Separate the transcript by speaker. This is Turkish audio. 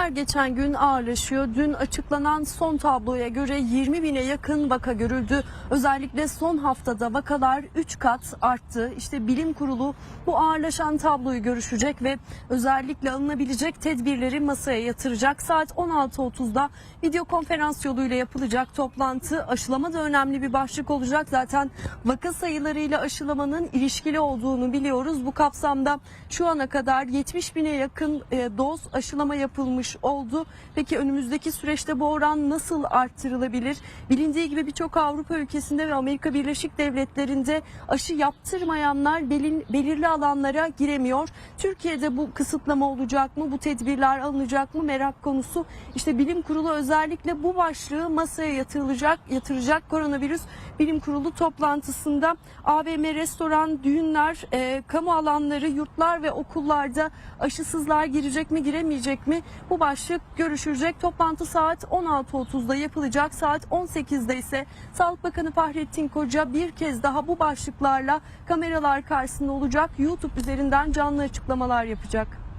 Speaker 1: her geçen gün ağırlaşıyor. Dün açıklanan son tabloya göre 20 bine yakın vaka görüldü. Özellikle son haftada vakalar 3 kat arttı. İşte bilim kurulu bu ağırlaşan tabloyu görüşecek ve özellikle alınabilecek tedbirleri masaya yatıracak. Saat 16.30'da video konferans yoluyla yapılacak toplantı aşılama da önemli bir başlık olacak. Zaten vaka sayılarıyla aşılamanın ilişkili olduğunu biliyoruz. Bu kapsamda şu ana kadar 70 bine yakın e, doz aşılama yapılmış oldu. Peki önümüzdeki süreçte bu oran nasıl arttırılabilir? Bilindiği gibi birçok Avrupa ülkesinde ve Amerika Birleşik Devletleri'nde aşı yaptırmayanlar belin- belirli alanlara giremiyor. Türkiye'de bu kısıtlama olacak mı? Bu tedbirler alınacak mı? Merak konusu. İşte bilim kurulu özellikle bu başlığı masaya yatırılacak, yatıracak koronavirüs bilim kurulu toplantısında AVM, restoran, düğünler, e, kamu alanları, yurtlar ve okullarda aşısızlar girecek mi giremeyecek mi? Başlık görüşülecek. Toplantı saat 16.30'da yapılacak. Saat 18'de ise Sağlık Bakanı Fahrettin Koca bir kez daha bu başlıklarla kameralar karşısında olacak. YouTube üzerinden canlı açıklamalar yapacak.